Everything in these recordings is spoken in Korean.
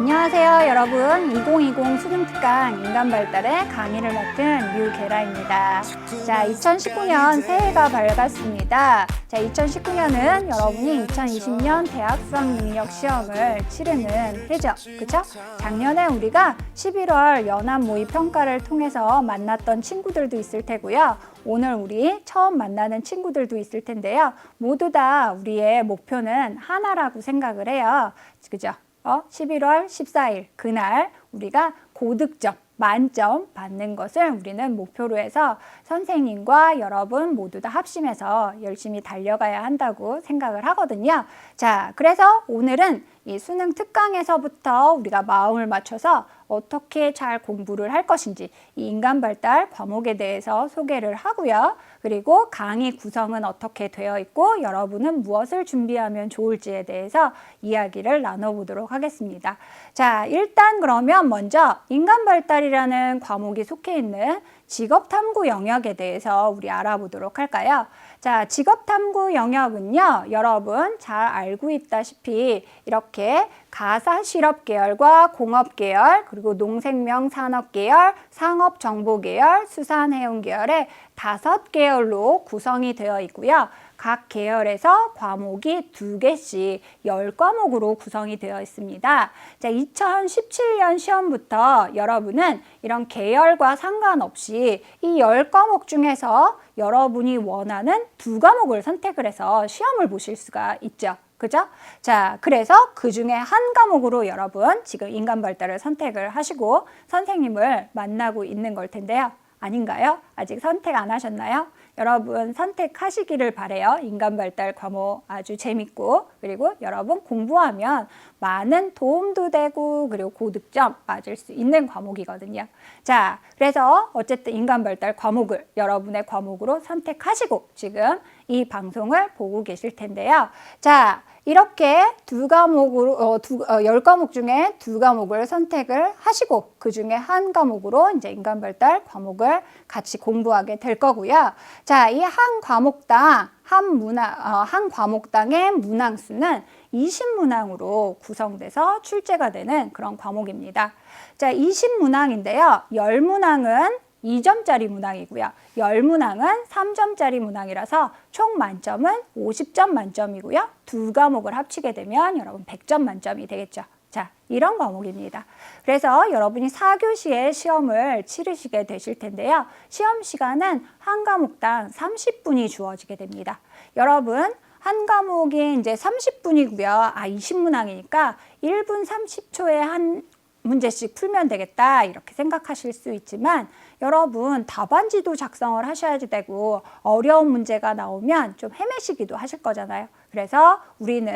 안녕하세요, 여러분. 2020 수능특강 인간발달의 강의를 맡은 류계라입니다. 자, 2019년 새해가 밝았습니다. 자, 2019년은 여러분이 2020년 대학 수학 능력 시험을 치르는 해죠. 그쵸? 작년에 우리가 11월 연합 모의 평가를 통해서 만났던 친구들도 있을 테고요. 오늘 우리 처음 만나는 친구들도 있을 텐데요. 모두 다 우리의 목표는 하나라고 생각을 해요. 그죠? 어, 11월 14일 그날 우리가 고득점 만점 받는 것을 우리는 목표로 해서 선생님과 여러분 모두 다 합심해서 열심히 달려가야 한다고 생각을 하거든요. 자, 그래서 오늘은 이 수능 특강에서부터 우리가 마음을 맞춰서 어떻게 잘 공부를 할 것인지 이 인간 발달 과목에 대해서 소개를 하고요. 그리고 강의 구성은 어떻게 되어 있고 여러분은 무엇을 준비하면 좋을지에 대해서 이야기를 나눠보도록 하겠습니다. 자, 일단 그러면 먼저 인간 발달이라는 과목이 속해 있는 직업 탐구 영역에 대해서 우리 알아보도록 할까요? 자, 직업 탐구 영역은요, 여러분 잘 알고 있다시피 이렇게 가사 실업 계열과 공업 계열, 그리고 농생명 산업 계열, 상업 정보 계열, 수산 해운 계열의 다섯 계열로 구성이 되어 있고요. 각 계열에서 과목이 두 개씩 열 과목으로 구성이 되어 있습니다. 자, 2017년 시험부터 여러분은 이런 계열과 상관없이 이 열 과목 중에서 여러분이 원하는 두 과목을 선택을 해서 시험을 보실 수가 있죠. 그죠? 자, 그래서 그 중에 한 과목으로 여러분 지금 인간 발달을 선택을 하시고 선생님을 만나고 있는 걸 텐데요. 아닌가요? 아직 선택 안 하셨나요? 여러분 선택하시기를 바래요. 인간 발달 과목 아주 재밌고 그리고 여러분 공부하면 많은 도움도 되고 그리고 고득점 맞을 수 있는 과목이거든요. 자, 그래서 어쨌든 인간 발달 과목을 여러분의 과목으로 선택하시고 지금 이 방송을 보고 계실 텐데요. 자, 이렇게 두 과목으로 어, 두, 어, 열 과목 중에 두 과목을 선택을 하시고 그 중에 한 과목으로 이제 인간 발달 과목을 같이 공부하게 될 거고요. 자, 이 한 과목당 한 문항 어, 한 과목당의 문항 수는 20문항으로 구성돼서 출제가 되는 그런 과목입니다. 자, 20문항인데요. 10문항은 2점짜리 문항이고요. 10문항은 3점짜리 문항이라서 총 만점은 50점 만점이고요. 두 과목을 합치게 되면 여러분 100점 만점이 되겠죠. 자, 이런 과목입니다. 그래서 여러분이 4교시에 시험을 치르시게 되실 텐데요. 시험 시간은 한 과목당 30분이 주어지게 됩니다. 여러분, 한 과목이 이제 30분이고요. 아, 20문항이니까 1분 30초에 한 문제씩 풀면 되겠다 이렇게 생각하실 수 있지만 여러분 답안지도 작성을 하셔야 되고 어려운 문제가 나오면 좀 헤매시기도 하실 거잖아요. 그래서 우리는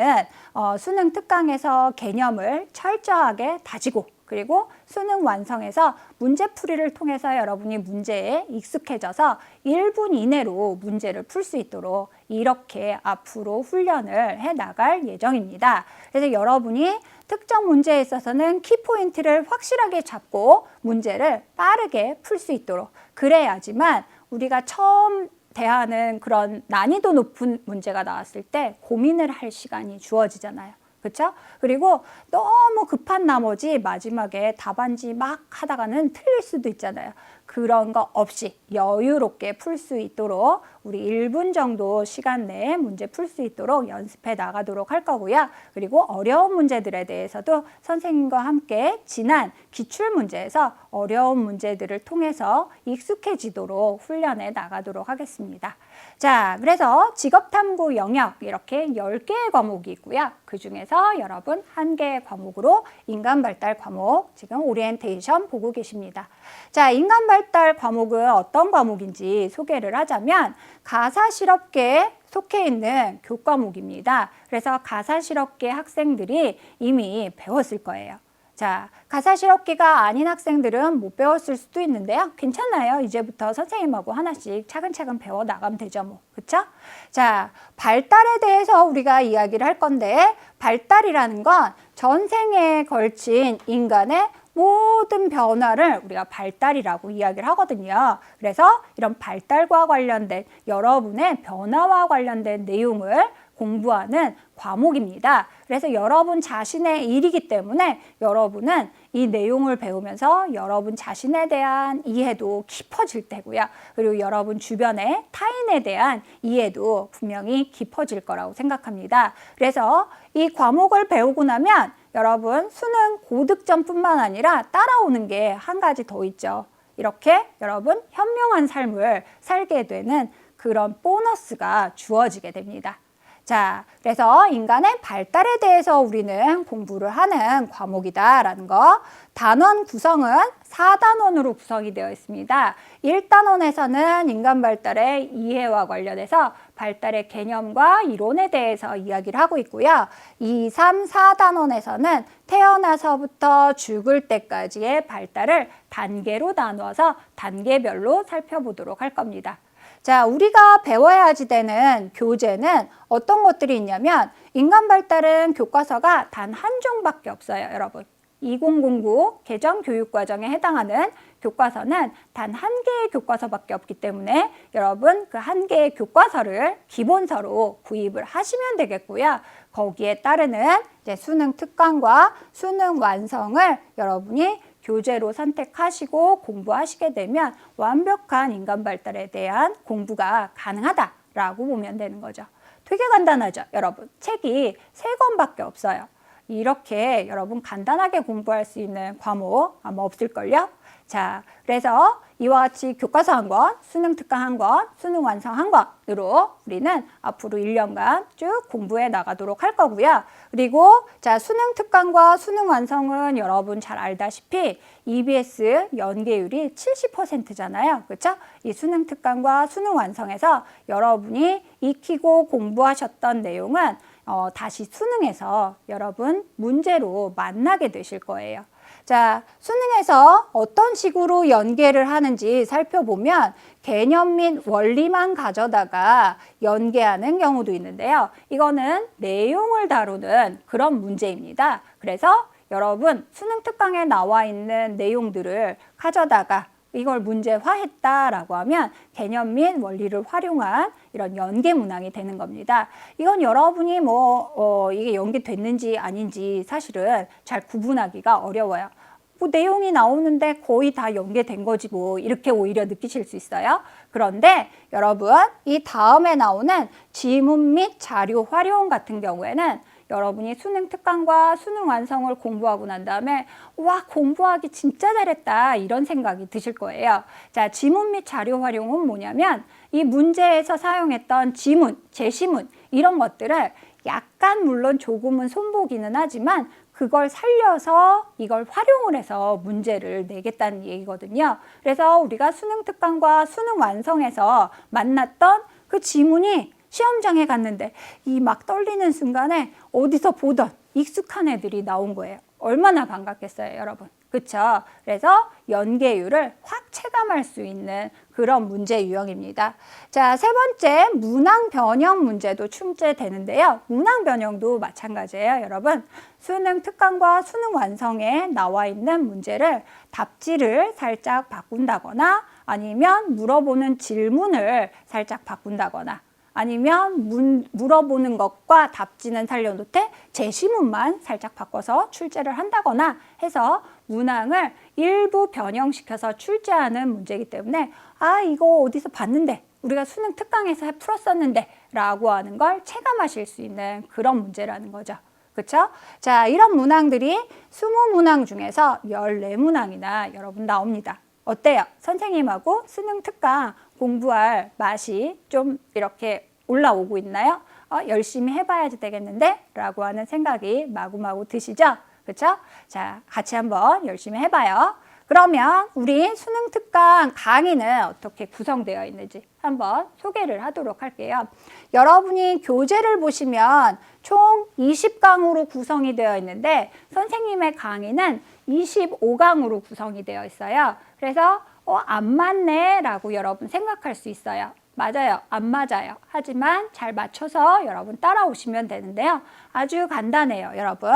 어, 수능 특강에서 개념을 철저하게 다지고 그리고 수능 완성에서 문제풀이를 통해서 여러분이 문제에 익숙해져서 1분 이내로 문제를 풀 수 있도록 이렇게 앞으로 훈련을 해 나갈 예정입니다. 그래서 여러분이 특정 문제에 있어서는 키포인트를 확실하게 잡고 문제를 빠르게 풀 수 있도록 그래야지만 우리가 처음 대하는 그런 난이도 높은 문제가 나왔을 때 고민을 할 시간이 주어지잖아요. 그렇죠? 그리고 너무 급한 나머지 마지막에 답안지 막 하다가는 틀릴 수도 있잖아요. 그런 거 없이 여유롭게 풀 수 있도록 우리 1분 정도 시간 내에 문제 풀 수 있도록 연습해 나가도록 할 거고요. 그리고 어려운 문제들에 대해서도 선생님과 함께 지난 기출 문제에서 어려운 문제들을 통해서 익숙해지도록 훈련해 나가도록 하겠습니다. 자, 그래서 직업 탐구 영역 이렇게 10개의 과목이 있고요. 그 중에서 여러분 한 개의 과목으로 인간 발달 과목 지금 오리엔테이션 보고 계십니다. 자, 인간 발달 과목은 어떤 과목인지 소개를 하자면 가사 실업계에 속해 있는 교과목입니다. 그래서 가사 실업계 학생들이 이미 배웠을 거예요. 자, 가사 실업계가 아닌 학생들은 못 배웠을 수도 있는데요. 괜찮아요. 이제부터 선생님하고 하나씩 차근차근 배워 나가면 되죠, 뭐. 그쵸? 자, 발달에 대해서 우리가 이야기를 할 건데, 발달이라는 건 전생에 걸친 인간의 모든 변화를 우리가 발달이라고 이야기를 하거든요. 그래서 이런 발달과 관련된 여러분의 변화와 관련된 내용을 공부하는 과목입니다. 그래서 여러분 자신의 일이기 때문에 여러분은 이 내용을 배우면서 여러분 자신에 대한 이해도 깊어질 테고요. 그리고 여러분 주변의 타인에 대한 이해도 분명히 깊어질 거라고 생각합니다. 그래서 이 과목을 배우고 나면 여러분 수능 고득점뿐만 아니라 따라오는 게 한 가지 더 있죠. 이렇게 여러분 현명한 삶을 살게 되는 그런 보너스가 주어지게 됩니다. 자, 그래서 인간의 발달에 대해서 우리는 공부를 하는 과목이다라는 거. 단원 구성은 4단원으로 구성이 되어 있습니다. 1단원에서는 인간 발달의 이해와 관련해서 발달의 개념과 이론에 대해서 이야기를 하고 있고요. 2, 3, 4단원에서는 태어나서부터 죽을 때까지의 발달을 단계로 나누어서 단계별로 살펴보도록 할 겁니다. 자, 우리가 배워야 지 되는 교재는 어떤 것들이 있냐면 인간 발달은 교과서가 단 한 종밖에 없어요, 여러분. 2009 개정 교육 과정에 해당하는 교과서는 단 한 개의 교과서밖에 없기 때문에 여러분 그 한 개의 교과서를 기본서로 구입을 하시면 되겠고요. 거기에 따르는 이제 수능 특강과 수능 완성을 여러분이 교재로 선택하시고 공부하시게 되면 완벽한 인간 발달에 대한 공부가 가능하다라고 보면 되는 거죠. 되게 간단하죠, 여러분. 책이 세 권밖에 없어요. 이렇게 여러분 간단하게 공부할 수 있는 과목 아마 없을걸요? 자, 그래서 이와 같이 교과서 한 권, 수능 특강 한 권, 수능 완성 한 권으로 우리는 앞으로 1년간 쭉 공부해 나가도록 할 거고요. 그리고 자, 수능 특강과 수능 완성은 여러분 잘 알다시피 EBS 연계율이 70%잖아요. 그렇죠? 이 수능 특강과 수능 완성에서 여러분이 익히고 공부하셨던 내용은 어, 다시 수능에서 여러분 문제로 만나게 되실 거예요. 자, 수능에서 어떤 식으로 연계를 하는지 살펴보면 개념 및 원리만 가져다가 연계하는 경우도 있는데요. 이거는 내용을 다루는 그런 문제입니다. 그래서 여러분 수능 특강에 나와 있는 내용들을 가져다가 이걸 문제화했다라고 하면 개념 및 원리를 활용한 이런 연계 문항이 되는 겁니다. 이건 여러분이 뭐 어, 이게 연계됐는지 아닌지 사실은 잘 구분하기가 어려워요. 뭐 내용이 나오는데 거의 다 연계된 거지 뭐 이렇게 오히려 느끼실 수 있어요. 그런데 여러분 이 다음에 나오는 지문 및 자료 활용 같은 경우에는 여러분이 수능 특강과 수능 완성을 공부하고 난 다음에 와 공부하기 진짜 잘했다 이런 생각이 드실 거예요. 자 지문 및 자료 활용은 뭐냐면 이 문제에서 사용했던 지문, 제시문 이런 것들을 약간 물론 조금은 손보기는 하지만 그걸 살려서 이걸 활용을 해서 문제를 내겠다는 얘기거든요. 그래서 우리가 수능 특강과 수능 완성에서 만났던 그 지문이 시험장에 갔는데 이 막 떨리는 순간에 어디서 보던 익숙한 애들이 나온 거예요. 얼마나 반갑겠어요, 여러분. 그쵸? 그래서 연계율을 확 체감할 수 있는 그런 문제 유형입니다. 자, 세 번째, 문항 변형 문제도 출제되는데요. 문항 변형도 마찬가지예요, 여러분. 수능 특강과 수능 완성에 나와 있는 문제를 답지를 살짝 바꾼다거나 아니면 물어보는 질문을 살짝 바꾼다거나 아니면 문, 물어보는 것과 답지는 살려놓되 제시문만 살짝 바꿔서 출제를 한다거나 해서 문항을 일부 변형시켜서 출제하는 문제이기 때문에 아 이거 어디서 봤는데 우리가 수능 특강에서 풀었었는데 라고 하는 걸 체감하실 수 있는 그런 문제라는 거죠. 그렇죠? 자, 이런 문항들이 20문항 중에서 14문항이나 여러분 나옵니다. 어때요? 선생님하고 수능 특강 공부할 맛이 좀 이렇게 올라오고 있나요? 어, 열심히 해봐야지 되겠는데? 라고 하는 생각이 마구마구 드시죠? 그렇죠? 자, 같이 한번 열심히 해봐요. 그러면 우리 수능 특강 강의는 어떻게 구성되어 있는지 한번 소개를 하도록 할게요. 여러분이 교재를 보시면 총 20강으로 구성이 되어 있는데 선생님의 강의는 25강으로 구성이 되어 있어요. 그래서 어, 안 맞네 라고 여러분 생각할 수 있어요. 맞아요. 안 맞아요. 하지만 잘 맞춰서 여러분 따라오시면 되는데요. 아주 간단해요. 여러분.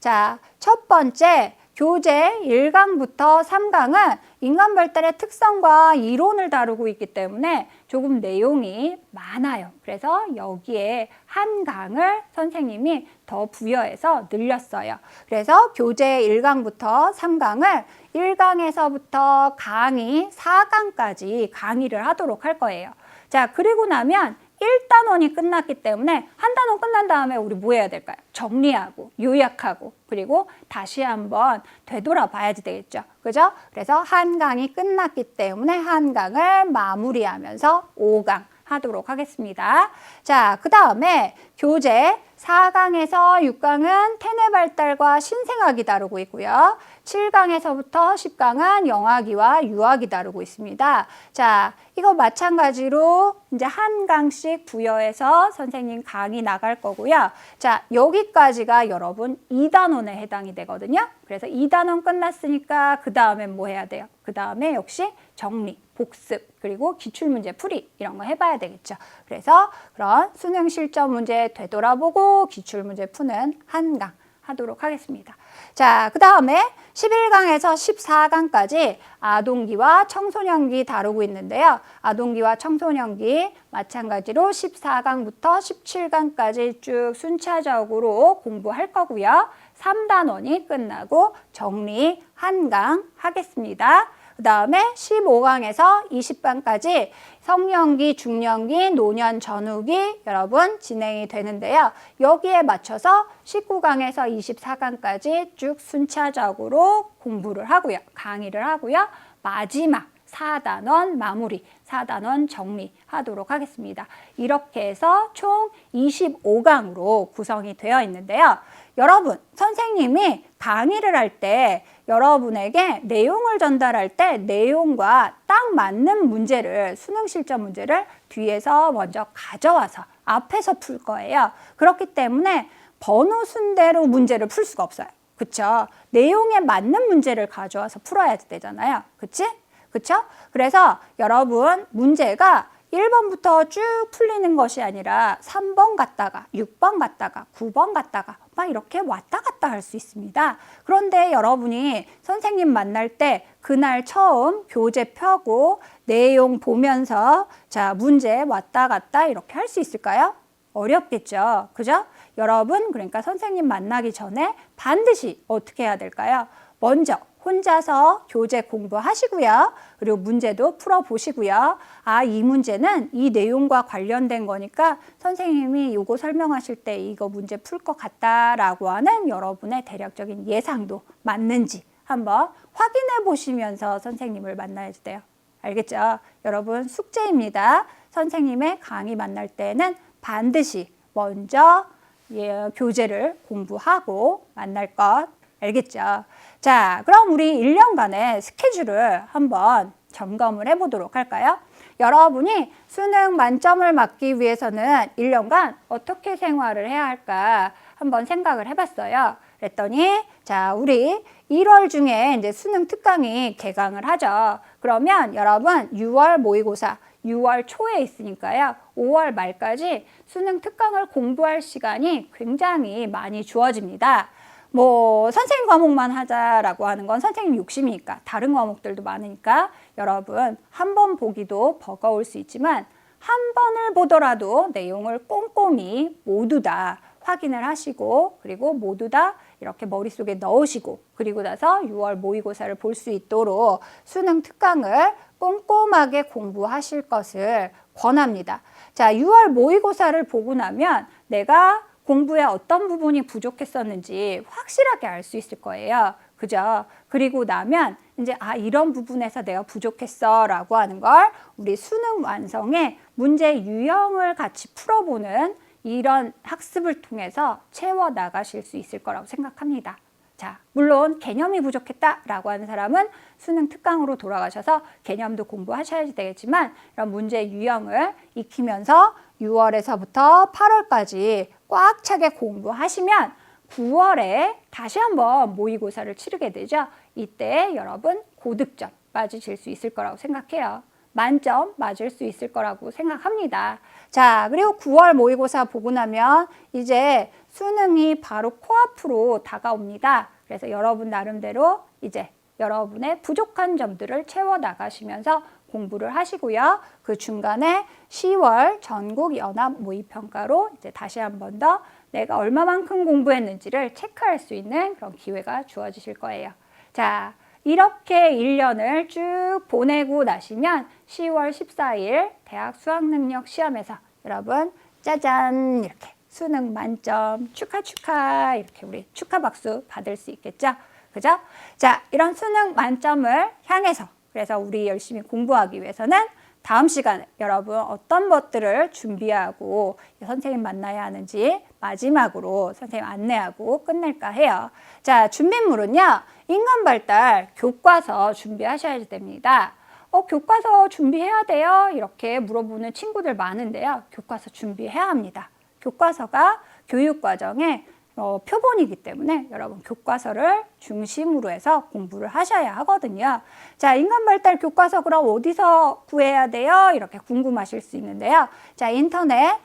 자, 첫 번째 교재 1강부터 3강은 인간 발달의 특성과 이론을 다루고 있기 때문에 조금 내용이 많아요. 그래서 여기에 한 강을 선생님이 더 부여해서 늘렸어요. 그래서 교재 1강부터 3강을 1강에서부터 강의 4강까지 강의를 하도록 할 거예요. 자, 그리고 나면 1단원이 끝났기 때문에 한 단원 끝난 다음에 우리 뭐 해야 될까요? 정리하고 요약하고 그리고 다시 한번 되돌아 봐야지 되겠죠. 그죠? 그래서 한 강이 끝났기 때문에 한 강을 마무리하면서 5강 하도록 하겠습니다. 자, 그 다음에 교재 4강에서 6강은 태뇌 발달과 신생학이 다루고 있고요. 7강에서부터 10강은 영아기와 유아기 다루고 있습니다. 자, 이거 마찬가지로 이제 한 강씩 부여해서 선생님 강의 나갈 거고요. 자, 여기까지가 여러분 2단원에 해당이 되거든요. 그래서 2단원 끝났으니까 그 다음엔 뭐 해야 돼요? 그 다음에 역시 정리, 복습, 그리고 기출문제 풀이 이런 거 해봐야 되겠죠. 그래서 그런 수능 실전 문제 되돌아보고 기출문제 푸는 한강 하도록 하겠습니다. 자, 그 다음에 11강에서 14강까지 아동기와 청소년기 다루고 있는데요. 아동기와 청소년기 마찬가지로 14강부터 17강까지 쭉 순차적으로 공부할 거고요. 3단원이 끝나고 정리 한강 하겠습니다. 그 다음에 15강에서 20강까지 성년기, 중년기, 노년 전후기 여러분 진행이 되는데요. 여기에 맞춰서 19강에서 24강까지 쭉 순차적으로 공부를 하고요. 강의를 하고요. 마지막 4단원 마무리, 4단원 정리하도록 하겠습니다. 이렇게 해서 총 25강으로 구성이 되어 있는데요. 여러분, 선생님이 강의를 할 때 여러분에게 내용을 전달할 때 내용과 딱 맞는 문제를 수능 실전 문제를 뒤에서 먼저 가져와서 앞에서 풀 거예요. 그렇기 때문에 번호 순대로 문제를 풀 수가 없어요. 그쵸? 내용에 맞는 문제를 가져와서 풀어야 되잖아요. 그치? 그쵸? 그래서 여러분 문제가 1번부터 쭉 풀리는 것이 아니라 3번 갔다가 6번 갔다가 9번 갔다가 막 이렇게 왔다 갔다 할 수 있습니다. 그런데 여러분이 선생님 만날 때 그날 처음 교재 펴고 내용 보면서 자, 문제 왔다 갔다 이렇게 할 수 있을까요? 어렵겠죠. 그죠? 여러분, 그러니까 선생님 만나기 전에 반드시 어떻게 해야 될까요? 먼저 혼자서 교재 공부하시고요. 그리고 문제도 풀어보시고요. 아, 이 문제는 이 내용과 관련된 거니까 선생님이 이거 설명하실 때 이거 문제 풀 것 같다라고 하는 여러분의 대략적인 예상도 맞는지 한번 확인해 보시면서 선생님을 만나야 돼요. 알겠죠? 여러분 숙제입니다. 선생님의 강의 만날 때는 반드시 먼저 예, 교재를 공부하고 만날 것 알겠죠? 자, 그럼 우리 1년간의 스케줄을 한번 점검을 해보도록 할까요? 여러분이 수능 만점을 맞기 위해서는 1년간 어떻게 생활을 해야 할까 한번 생각을 해봤어요. 그랬더니, 자, 우리 1월 중에 이제 수능 특강이 개강을 하죠. 그러면 여러분 6월 모의고사, 6월 초에 있으니까요. 5월 말까지 수능 특강을 공부할 시간이 굉장히 많이 주어집니다. 뭐 선생님 과목만 하자라고 하는 건 선생님 욕심이니까 다른 과목들도 많으니까 여러분 한 번 보기도 버거울 수 있지만 한 번을 보더라도 내용을 꼼꼼히 모두 다 확인을 하시고 그리고 모두 다 이렇게 머릿속에 넣으시고 그리고 나서 6월 모의고사를 볼 수 있도록 수능 특강을 꼼꼼하게 공부하실 것을 권합니다. 자, 6월 모의고사를 보고 나면 내가 공부에 어떤 부분이 부족했었는지 확실하게 알 수 있을 거예요. 그죠? 그리고 나면 이제 아 이런 부분에서 내가 부족했어라고 하는 걸 우리 수능 완성에 문제 유형을 같이 풀어보는 이런 학습을 통해서 채워 나가실 수 있을 거라고 생각합니다. 자, 물론 개념이 부족했다라고 하는 사람은 수능 특강으로 돌아가셔서 개념도 공부하셔야 되겠지만 이런 문제 유형을 익히면서 6월에서부터 8월까지 꽉 차게 공부하시면 9월에 다시 한번 모의고사를 치르게 되죠. 이때 여러분 고득점 맞으실 수 있을 거라고 생각해요. 만점 맞을 수 있을 거라고 생각합니다. 자, 그리고 9월 모의고사 보고 나면 이제 수능이 바로 코앞으로 다가옵니다. 그래서 여러분 나름대로 이제 여러분의 부족한 점들을 채워 나가시면서 공부를 하시고요. 그 중간에 10월 전국 연합 모의 평가로 이제 다시 한 번 더 내가 얼마만큼 공부했는지를 체크할 수 있는 그런 기회가 주어지실 거예요. 자, 이렇게 1년을 쭉 보내고 나시면 10월 14일 대학 수학 능력 시험에서 여러분 짜잔 이렇게 수능 만점 축하 축하 이렇게 우리 축하 박수 받을 수 있겠죠? 그죠? 자, 이런 수능 만점을 향해서 그래서 우리 열심히 공부하기 위해서는 다음 시간에 여러분 어떤 것들을 준비하고 선생님 만나야 하는지 마지막으로 선생님 안내하고 끝낼까 해요. 자, 준비물은요. 인간 발달 교과서 준비하셔야 됩니다. 어, 교과서 준비해야 돼요? 이렇게 물어보는 친구들 많은데요. 교과서 준비해야 합니다. 교과서가 교육 과정의 어, 표본이기 때문에 여러분 교과서를 중심으로 해서 공부를 하셔야 하거든요. 자, 인간 발달 교과서 그럼 어디서 구해야 돼요? 이렇게 궁금하실 수 있는데요. 자, 인터넷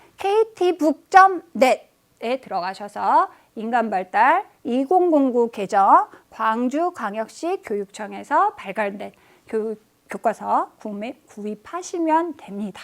ktbook.net에 들어가셔서 인간 발달 2009 개정 광주광역시 교육청에서 발간된 교육 교과서 구입, 구입하시면 됩니다.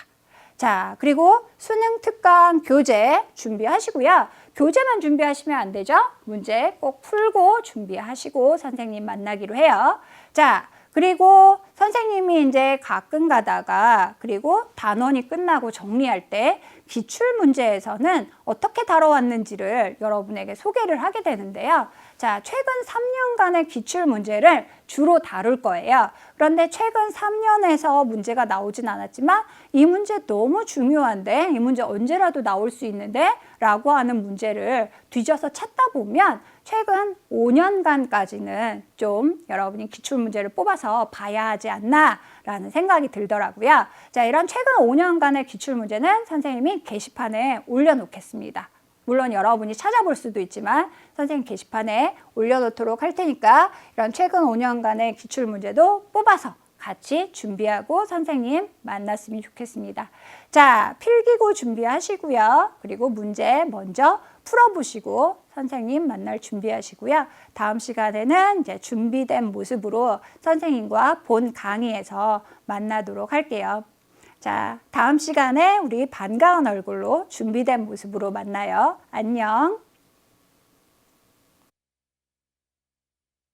자, 그리고 수능 특강 교재 준비하시고요. 교재만 준비하시면 안 되죠? 문제 꼭 풀고 준비하시고 선생님 만나기로 해요. 자, 그리고 선생님이 이제 가끔 가다가 그리고 단원이 끝나고 정리할 때 기출 문제에서는 어떻게 다뤄왔는지를 여러분에게 소개를 하게 되는데요. 자, 최근 3년간의 기출 문제를 주로 다룰 거예요. 그런데 최근 3년에서 문제가 나오진 않았지만 이 문제 너무 중요한데 이 문제 언제라도 나올 수 있는데 라고 하는 문제를 뒤져서 찾다 보면 최근 5년간까지는 좀 여러분이 기출 문제를 뽑아서 봐야 하지 않나라는 생각이 들더라고요. 자, 이런 최근 5년간의 기출 문제는 선생님이 게시판에 올려놓겠습니다. 물론 여러분이 찾아볼 수도 있지만 선생님 게시판에 올려놓도록 할 테니까 이런 최근 5년간의 기출 문제도 뽑아서 같이 준비하고 선생님 만났으면 좋겠습니다. 자, 필기고 준비하시고요. 그리고 문제 먼저 풀어보시고 선생님 만날 준비하시고요. 다음 시간에는 이제 준비된 모습으로 선생님과 본 강의에서 만나도록 할게요. 자, 다음 시간에 우리 반가운 얼굴로 준비된 모습으로 만나요. 안녕.